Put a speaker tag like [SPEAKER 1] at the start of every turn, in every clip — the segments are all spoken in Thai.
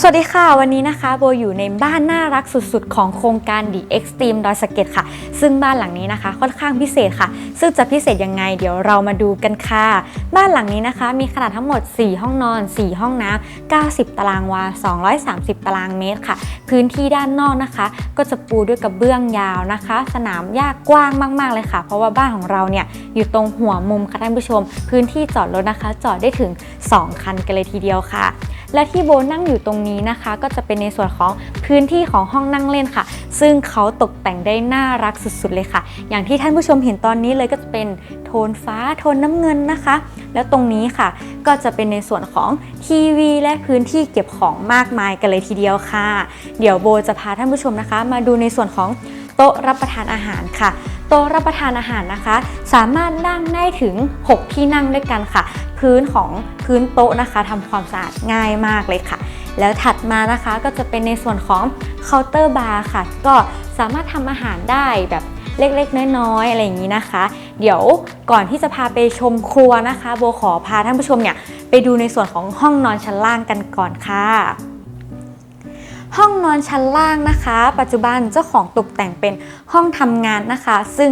[SPEAKER 1] สวัสดีค่ะ วันนี้นะคะโบอยู่ในบ้านน่ารักสุดๆ ของโครงการ The Extreme ดอยสะเก็ดค่ะ ซึ่งบ้านหลังนี้นะคะ ค่อนข้างพิเศษค่ะ ซึ่งจะพิเศษยังไงเดี๋ยวเรามาดูกันค่ะ บ้านหลังนี้นะคะ มีขนาดทั้งหมด 4 ห้องนอน 4 ห้องน้ำ90 ตารางวา 230 ตารางเมตรค่ะ พื้นที่ด้านนอกนะคะ ก็จะปูด้วยกระเบื้องยาวนะคะ สนามหญ้ากว้างมากๆเลยค่ะ เพราะว่าบ้านของเราเนี่ยอยู่ตรงหัวมุมค่ะท่านผู้ชม พื้นที่จอดรถนะคะ จอดได้ถึง 2 คันกันเลยทีเดียวค่ะ และที่โบนั่งอยู่ตรงนี้นะคะ ก็จะเป็นในส่วนของพื้นที่ของห้องนั่งเล่นค่ะ ซึ่งเขาตกแต่งได้น่ารักสุดๆเลยค่ะ อย่างที่ท่านผู้ชมเห็นตอนนี้เลยก็จะเป็นโทนฟ้าโทนน้ำเงินนะคะ แล้วตรงนี้ค่ะก็จะเป็นในส่วนของทีวีและพื้นที่เก็บของมากมายกันเลยทีเดียวค่ะ เดี๋ยวโบจะพาท่านผู้ชมนะคะ มาดูในส่วนของโต๊ะรับประทานอาหารค่ะ โต๊ะรับประทานอาหารนะคะ สามารถนั่งได้ถึง 6 ที่นั่งด้วยกันค่ะ พื้นของพื้นโต๊ะนะคะทำความสะอาดง่ายมากเลยค่ะ แล้วถัดมานะคะก็จะเป็นในส่วนของเคาน์เตอร์บาร์ค่ะ ก็สามารถทำอาหารได้แบบเล็กๆ น้อยๆ อะไรอย่างนี้นะคะ เดี๋ยวก่อนที่จะพาไปชมครัวนะคะ โบขอพาท่านผู้ชมเนี่ยไปดูในส่วนของห้องนอนชั้นล่างกันก่อนค่ะ ห้องนอนชั้นล่างนะคะ ปัจจุบันเจ้าของตกแต่งเป็นห้องทำงานนะคะ ซึ่ง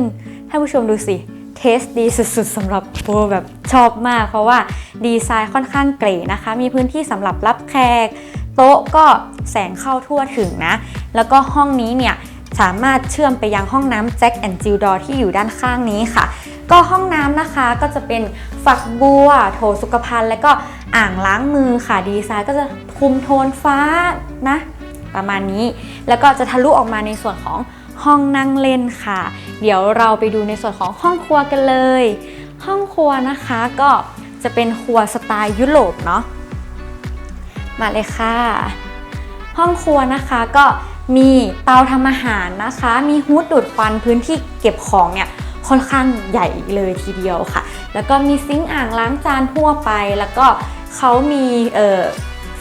[SPEAKER 1] ท่านผู้ชมดูสิเทสดีสุดๆสำหรับโบแบบชอบมาก เพราะว่าดีไซน์ค่อนข้างเก๋นะคะ มีพื้นที่สำหรับรับแขก โต๊ะก็แสงเข้าทั่วถึงนะ แล้วก็ห้องนี้เนี่ยสามารถเชื่อมไปยังห้องน้ำแจ็คแอนด์จิลดอที่อยู่ด้านข้างนี้ค่ะ ก็ห้องน้ำนะคะก็จะเป็นฝักบัว โถสุขภัณฑ์ และก็อ่างล้างมือค่ะดีไซน์ก็จะคุมโทนฟ้านะ ประมาณนี้ แล้วก็จะทะลุออกมาในส่วนของห้องนั่งเล่นค่ะ เดี๋ยวเราไปดูในส่วนของห้องครัวกันเลย ห้องครัวนะคะก็จะเป็นครัวสไตล์ยุโรปเนาะมาเลยค่ะ ห้องครัวนะคะก็มีเตาทำอาหารนะคะ มีฮูดดูดควันพื้นที่เก็บของเนี่ยค่อนข้างใหญ่เลยทีเดียวค่ะ แล้วก็มีซิงค์อ่างล้างจานทั่วไป แล้วก็เขามีเอ่อ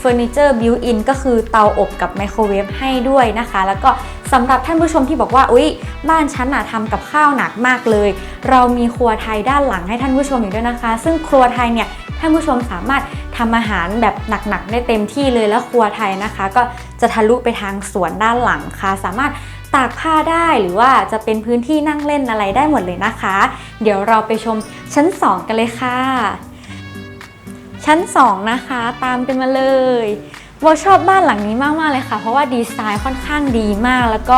[SPEAKER 1] เฟอร์นิเจอร์บิวอินก็คือเตาอบกับไมโครเวฟให้ด้วยนะคะ แล้วก็สำหรับท่านผู้ชมที่บอกว่าอุ๊ย บ้านฉันน่ะทำกับข้าวหนักมากเลย เรามีครัวไทยด้านหลังให้ท่านผู้ชมอยู่ด้วยนะคะ ซึ่งครัวไทยเนี่ยท่านผู้ชมสามารถทำอาหารแบบหนักๆได้เต็มที่เลยแล้วครัวไทยนะคะ ก็จะทะลุไปทางสวนด้านหลังค่ะ สามารถตากผ้าได้หรือว่าจะเป็นพื้นที่นั่งเล่นอะไรได้หมดเลยนะคะ เดี๋ยวเราไปชมชั้น 2 กันเลยค่ะ ชั้น 2 นะคะ ตามกันมาเลยโบชอบบ้านหลังนี้มากๆเลยค่ะ เพราะว่าดีไซน์ค่อนข้างดีมาก แล้วก็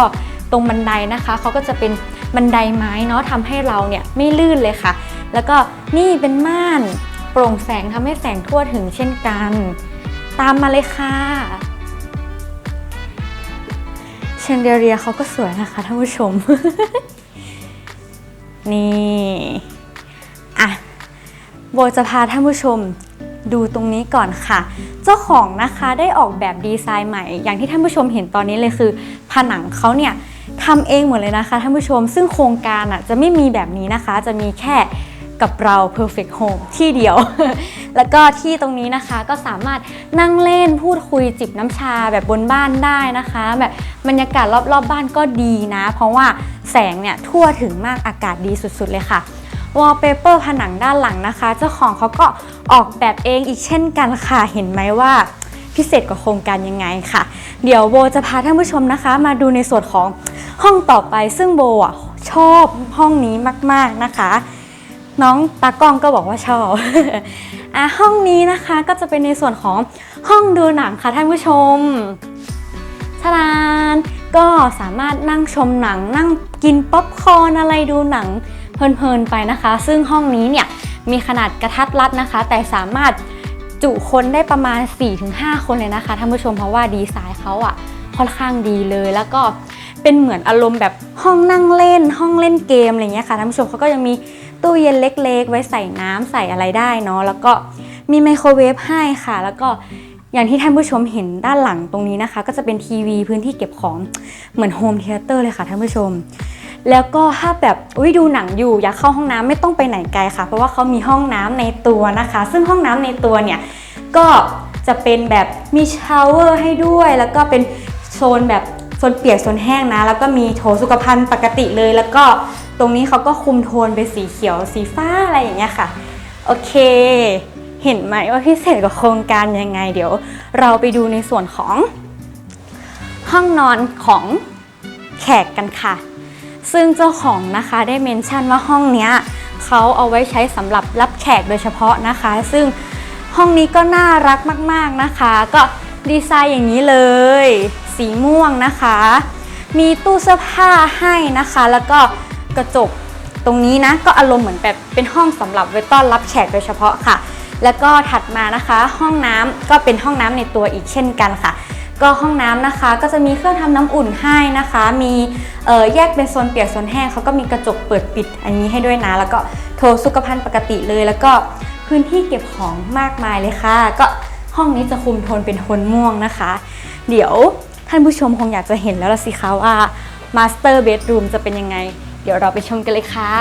[SPEAKER 1] ตรงบันไดนะคะเขาก็จะเป็นบันไดไม้เนาะทำให้เราเนี่ยไม่ลื่นเลยค่ะ แล้วก็นี่เป็นม่านโปร่งแสงทำให้แสงทั่วถึงเช่นกัน ตามมาเลยค่ะเชนเดเรียเขาก็สวยนะคะท่านผู้ชม นี่ อะ โบจะพาท่านผู้ชม ดูตรงนี้ก่อนค่ะ เจ้าของนะคะได้ออกแบบดีไซน์ใหม่ อย่างที่ท่านผู้ชมเห็นตอนนี้เลยคือ ผนังเขาเนี่ยทำเองหมดเลยนะคะท่านผู้ชม ซึ่งโครงการอะจะไม่มีแบบนี้นะคะ จะมีแค่กับเรา perfect home ที่เดียว แล้วก็ที่ตรงนี้นะคะก็สามารถนั่งเล่นพูดคุยจิบน้ำชาแบบบนบ้านได้นะคะ แบบบรรยากาศรอบๆบบ้านก็ดีนะ เพราะว่าแสงเนี่ยทั่วถึงมากอากาศดีสุดๆเลยค่ะ วอลเปเปอร์ผนังด้านหลังนะคะ เจ้าของเขาก็ออกแบบเองอีกเช่นกันค่ะ เห็นไหมว่าพิเศษกว่าโครงการยังไงค่ะ เดี๋ยวโบจะพาท่านผู้ชมนะคะ มาดูในส่วนของห้องต่อไป ซึ่งโบอะชอบห้องนี้มากๆนะคะ น้องตากล้องก็บอกว่าชอบอะห้องนี้นะคะก็จะเป็นในส่วนของห้องดูหนังค่ะท่านผู้ชมทานานก็สามารถนั่งชมหนังนั่งกินป๊อปคอร์นอะไรดูหนัง เพลินๆไปนะคะ ซึ่งห้องนี้เนี่ยมีขนาดกระทัดรัดนะคะ แต่สามารถจุคนได้ประมาณ 4-5 คนเลยนะคะท่านผู้ชมเพราะว่าดีไซน์เขาอะค่อนข้างดีเลยแล้วก็เป็นเหมือนอารมณ์แบบห้องนั่งเล่น ห้องเล่นเกมอะไรเงี้ยค่ะท่านผู้ชมเขาก็ยังมีตู้เย็นเล็ก ๆ ไว้ใส่น้ำใส่อะไรได้เนาะแล้วก็มีไมโครเวฟให้ค่ะ แล้วก็อย่างที่ท่านผู้ชมเห็นด้านหลังตรงนี้นะคะ ก็จะเป็นทีวีพื้นที่เก็บของเหมือนโฮมเทเตอร์เลยค่ะท่านผู้ชม แล้วก็ถ้าแบบอุ้ยดูหนังอยู่อยากเข้าห้องน้ำไม่ต้องไปไหนไกลค่ะ เพราะว่าเขามีห้องน้ำในตัวนะคะ ซึ่งห้องน้ำในตัวเนี่ยก็จะเป็นแบบมีชาวเวอร์ให้ด้วย แล้วก็เป็นโซนแบบโซนเปียกโซนแห้งนะ แล้วก็มีโถสุขภัณฑ์ปกติเลย แล้วก็ตรงนี้เขาก็คุมโทนเป็นสีเขียวสีฟ้าอะไรอย่างเงี้ยค่ะ โอเค เห็นไหมว่าพิเศษกับโครงการยังไง เดี๋ยว เราไปดูในส่วนของห้องนอนของแขกกันค่ะ ซึ่งเจ้าของนะคะได้เมนชั่นว่าห้องเนี้ยเขาเอาไว้ใช้สำหรับรับแขกโดยเฉพาะนะคะ ซึ่งห้องนี้ก็น่ารักมากๆนะคะ ก็ดีไซน์อย่างนี้เลย สีม่วงนะคะ มีตู้เสื้อผ้าให้นะคะ แล้วก็กระจกตรงนี้นะ ก็อารมณ์เหมือนแบบเป็นห้องสำหรับไว้ต้อนรับแขกโดยเฉพาะค่ะ แล้วก็ถัดมานะคะ ห้องน้ำก็เป็นห้องน้ำในตัวอีกเช่นกันค่ะ ก็ห้องน้ำนะคะ ก็จะมีเครื่องทำน้ำอุ่นให้นะคะ มีแยกเป็นโซนเปียกโซนแห้งเขาก็มีกระจกเปิดปิดอันนี้ให้ด้วยนะ แล้วก็โถสุขภัณฑ์ปกติเลย แล้วก็พื้นที่เก็บของมากมายเลยค่ะ ก็ห้องนี้จะคุมโทนเป็นโทนม่วงนะคะ เดี๋ยวท่านผู้ชมคงอยากจะเห็นแล้วละสิคะว่า Master Bedroom จะเป็นยังไง เดี๋ยวเราไปชมกันเลยค่ะ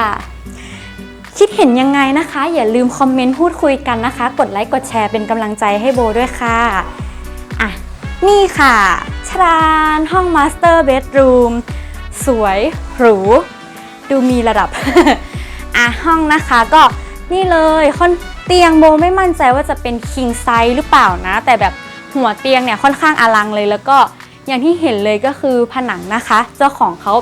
[SPEAKER 1] คิดเห็นยังไงนะคะ อย่าลืมคอมเมนต์พูดคุยกันนะคะ กดไลค์กดแชร์เป็นกำลังใจให้โบด้วยค่ะ นี่ค่ะชรานห้อง Master Bedroom สวยหรู ดูมีระดับ อะห้องนะคะก็นี่เลยค่อนเตียงโบไม่มั่นใจว่าจะเป็น king size หรือเปล่านะ แต่แบบหัวเตียงเนี่ยค่อนข้างอลังเลย แล้วก็อย่างที่เห็นเลยก็คือผนังนะคะ เจ้าของเขา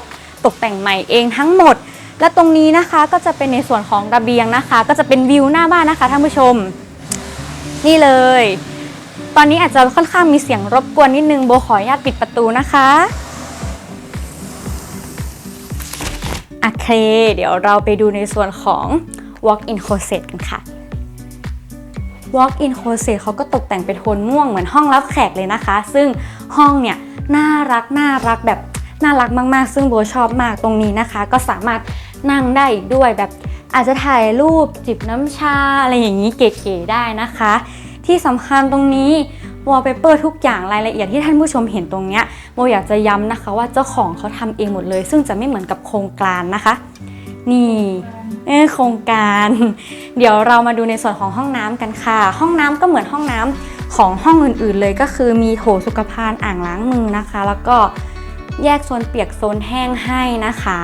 [SPEAKER 1] ตกแต่งใหม่เองทั้งหมด และตรงนี้นะคะก็จะเป็นในส่วนของระเบียงนะคะ ก็จะเป็นวิวหน้าบ้านนะคะท่านผู้ชม นี่เลย ตอนนี้อาจจะค่อนข้างมีเสียงรบกวนนิดนึงโบขออนุญาตปิดประตูนะคะโอเค เดี๋ยวเราไปดูในส่วนของ walk-in closet กันค่ะ walk-in closet เขาก็ตกแต่งเป็นโทนม่วงเหมือนห้องรับแขกเลยนะคะ ซึ่งห้องเนี่ยน่ารักน่ารักแบบน่ารักมากๆ ซึ่งโบชอบมากตรงนี้นะคะ ก็สามารถนั่งได้อีกด้วยแบบอาจจะถ่ายรูปจิบน้ำชาอะไรอย่างนี้เก๋ๆได้นะคะ ที่สำคัญตรงนี้ wallpaper ทุกอย่างรายละเอียดที่ท่านผู้ชมเห็นตรงเนี้ยโมอยากจะย้ำนะคะว่าเจ้าของเขาทำเองหมดเลย ซึ่งจะไม่เหมือนกับโครงการนะคะ นี่โครงการ เดี๋ยวเรามาดูในส่วนของห้องน้ำกันค่ะ ห้องน้ำก็เหมือนห้องน้ำของห้องอื่นๆเลยก็คือมีโถสุขภัณฑ์อ่างล้างมือนะคะ แล้วก็แยกโซนเปียกโซนแห้งให้นะคะ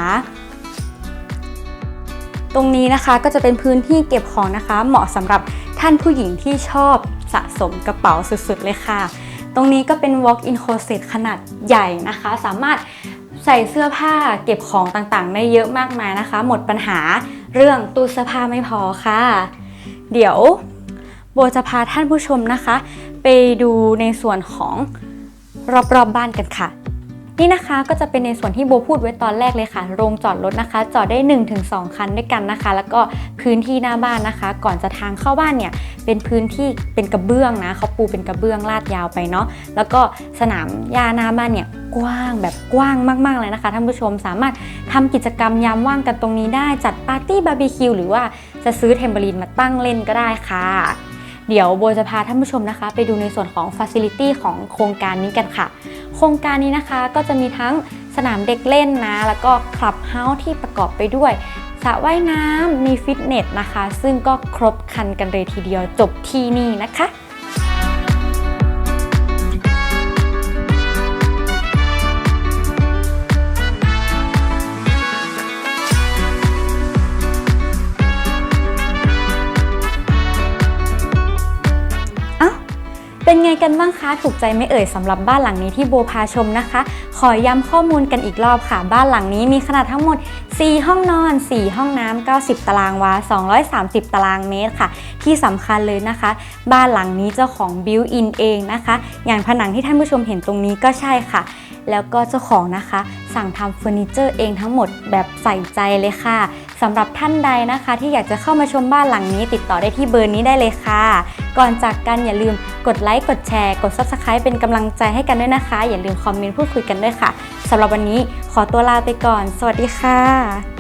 [SPEAKER 1] ตรงนี้นะคะก็จะเป็นพื้นที่เก็บของนะคะ เหมาะสำหรับ ท่านผู้หญิงที่ชอบสะสมกระเป๋าสุดๆเลยค่ะ ตรงนี้ก็เป็น walk-in closet ขนาดใหญ่นะคะ สามารถใส่เสื้อผ้าเก็บของต่างๆ ได้เยอะมากมายนะคะ หมดปัญหาเรื่องตู้เสื้อผ้าไม่พอค่ะ เดี๋ยวโบจะพาท่านผู้ชมนะคะ ไปดูในส่วนของรอบๆบบ้านกันค่ะ นี่นะคะก็จะเป็นในส่วนที่โบพูดไว้ตอนแรกเลยค่ะ โรงจอดรถนะคะ จอดได้ 1-2 คันด้วยกันนะคะ แล้วก็พื้นที่หน้าบ้านนะคะ ก่อนจะทางเข้าบ้านเนี่ยเป็นพื้นที่เป็นกระเบื้องนะเขาปูเป็นกระเบื้องลาดยาวไปเนาะแล้วก็สนามหญ้าหน้าบ้านเนี่ยกว้างแบบกว้างมากๆเลยนะคะท่านผู้ชมสามารถทำกิจกรรมยามว่างกันตรงนี้ได้จัดปาร์ตี้บาร์บีคิวหรือว่าจะซื้อเทมเบอรีนมาตั้งเล่นก็ได้ค่ะ เดี๋ยวโบจะพาท่านผู้ชมนะคะ ไปดูในส่วนของฟ a ซิลิตี้ของโครงการนี้กันค่ะ โครงการนี้นะคะก็จะมีทั้งสนามเด็กเล่นนะ แล้วก็คลับเฮาส์ที่ประกอบไปด้วยสระว่ายน้ำมีฟิตเนสนะคะ ซึ่งก็ครบครันกันเลยทีเดียวจบที่นี่นะคะ เป็นไงกันบ้างคะ ถูกใจไหม่เอ่ยสำหรับบ้านหลังนี้ที่โบพาชมนะคะขอย้ำข้อมูลกันอีกรอบค่ะ บ้านหลังนี้มีขนาดทั้งหมด 4 ห้องนอน 4 ห้องน้ำ 90 ตารางวา 230 ตารางเมตรค่ะ ที่สำคัญเลยนะคะ บ้านหลังนี้เจ้าของบิวอินเองนะคะ อย่างผนังที่ท่านผู้ชมเห็นตรงนี้ก็ใช่ค่ะ แล้วก็เจ้าของนะคะ สั่งทำเฟอร์นิเจอร์เองทั้งหมดแบบใส่ใจเลยค่ะสำหรับท่านใดนะคะ ที่อยากจะเข้ามาชมบ้านหลังนี้ ติดต่อได้ที่เบอร์นี้ได้เลยค่ะ ก่อนจากกันอย่าลืมกดไลค์กดแชร์ กด Subscribe เป็นกำลังใจให้กันด้วยนะคะ อย่าลืมคอมเมนต์พูดคุยกันด้วยค่ะสำหรับวันนี้ขอตัวลาไปก่อน สวัสดีค่ะ